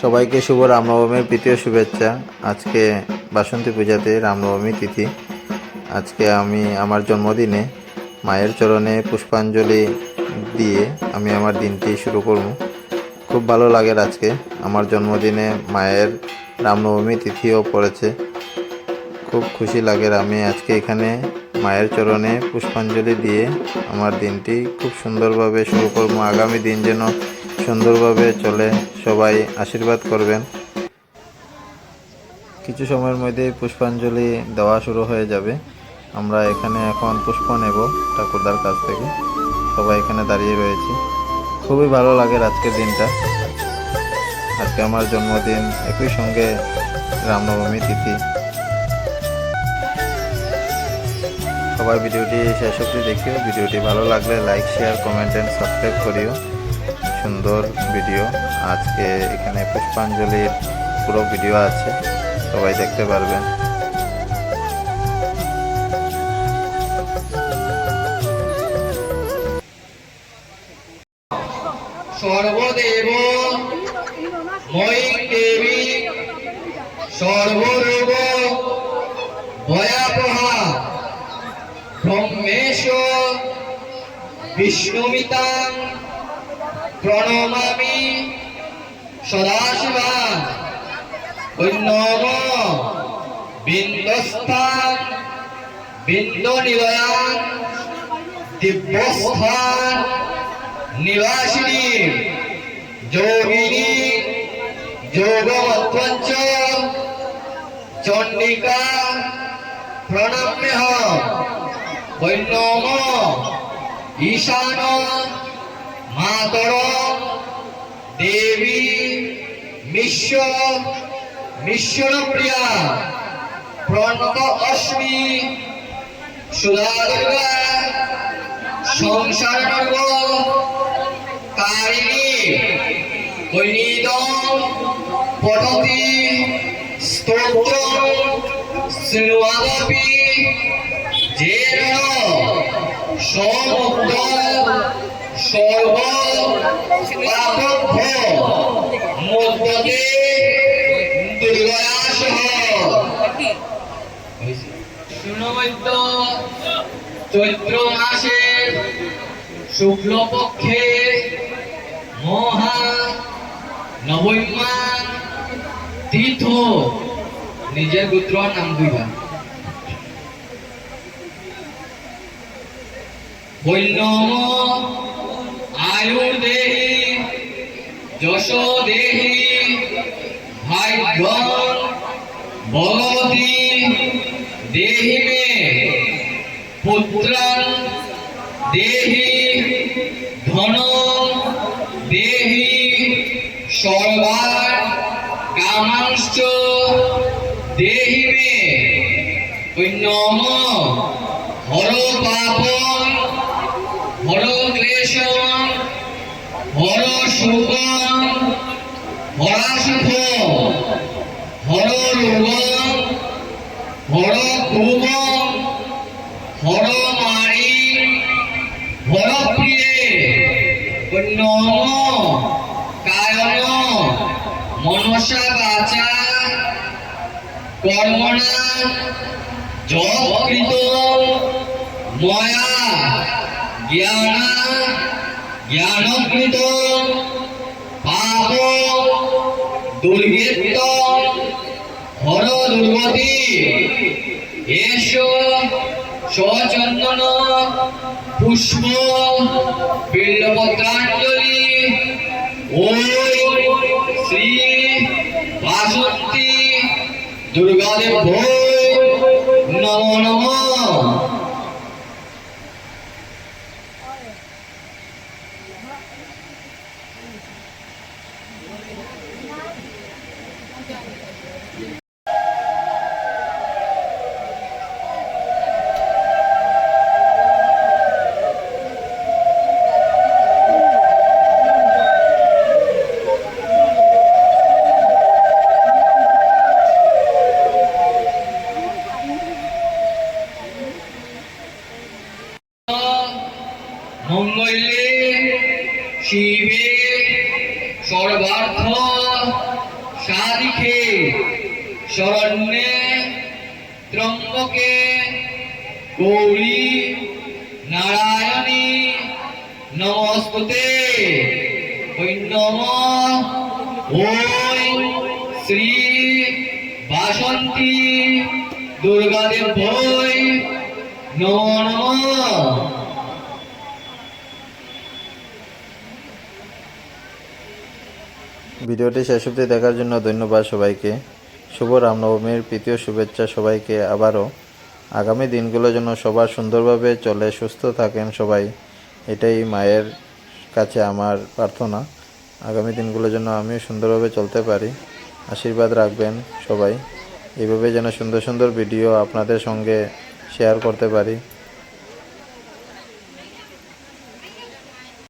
সবাইকে শুভ রামনবমীর প্রীতীয় শুভেচ্ছা। আজকে বাসন্তী পূজাতে রামনবমী তিথি। আজকে আমি আমার জন্মদিনে মায়ের চরণে পুষ্পাঞ্জলি দিয়ে আমি আমার দিনটি শুরু করব। খুব ভালো লাগে আজকে। আমার জন্মদিনে মায়ের রামনবমী তিথিও পড়েছে। খুব খুশি লাগে আমি আজকে এখানে মায়ের চরণে পুষ্পাঞ্জলি দিয়ে আমার দিনটি খুব সুন্দরভাবে শুরু করব। আগামী দিন যেন সুন্দরভাবে চলে, সবাই আশীর্বাদ করবেন। কিছু সময়ের মধ্যেই পুষ্পাঞ্জলি দেওয়া শুরু হয়ে যাবে। আমরা এখানে এখন পুষ্প নেব ঠাকুরদার কাছ থেকে। সবাই এখানে দাঁড়িয়ে রয়েছি। খুবই ভালো লাগে আজকের দিনটা। আজকে আমার জন্মদিন, একই সঙ্গে রামনবমী তিথি। সবাই ভিডিওটি শেষ অবধি দেখিও। ভিডিওটি ভালো লাগলে like share comment and subscribe করিও। সুন্দর ভিডিও। আজকে এখানে পুষ্পাঞ্জলির পুরো ভিডিও আছে, সবাই দেখতে পারবেন। সর্বদেব মই দেবী সর্বরোগ ভয়াবহা ব্রহ্মেশ বিষ্ণুমিতাং প্রণমামি সদাশিবা বৈষ্ণব বিন্দস্থান বিন্দ নিলয়ান দিব্যস্থান নিবাসিনী যোগিনী যোগমধ্বঞ্চ চণ্ডিকা প্রণম্য বৈষ্ণব ঈশান মাতর দেবী, মিশ্র মিশ্রপ্রিয়া প্রণত অশ্মি সুধা সংসার কারিণী কৈনীদম পঠতি স্তোত্র শৃণুয়াদপি যেন সমুক্ত সর্ব পাপভ্য মধ্যতে দুর্গয়াসহ শুনবৈদ্য চৈত্র মাসের শুক্লপক্ষে মহা নবমা তীর্থ নিজের পুত্র নাম দুইবা বৈল্যম আয়ুর দেহি, যশ দেহি ভাগ্য বলতি দেহি মে পুত্রং দেহি ধন দেহি সর্বার কামাংশ দেহি মে পুণ্যম হর পাপম হর ক্লেশম হর সুখম হরাসুখ হর রোগম হর কুমম হর মারি হর প্রিয়ে কায়ন মনসা বাচা, কর্মণা ময়া জ্ঞানা, জ্ঞানকৃত পাপ দুর্গেত্ত হর দুর্গতি। এস সচন্দন পুষ্প বিল্লপত্রাঞ্জলি ওই শ্রী বাসন্তী দুর্গাদেব নম নম। মঙ্গলে শিবে সর্বার্থ শরণ্যে ত্রম্বকে গৌরী নারায়ণী নমস্তুতে। ওই নম ওই শ্রী বাসন্তী দুর্গাদেব ভৈ নমো নমঃ। ভিডিওটি শেষ অবধি দেখার জন্য ধন্যবাদ সবাইকে। শুভ রামনবমীর প্রীতীয় শুভেচ্ছা সবাইকে আবারও। আগামী দিনগুলো যেন সবার সুন্দরভাবে চলে, সুস্থ থাকেন সবাই। এটাই মায়ের কাছে আমার প্রার্থনা। আগামী দিনগুলো যেন আমিও সুন্দরভাবে চলতে পারি। আশীর্বাদ রাখবেন সবাই। এইভাবে যেন সুন্দর সুন্দর ভিডিও আপনাদের সঙ্গে শেয়ার করতে পারি।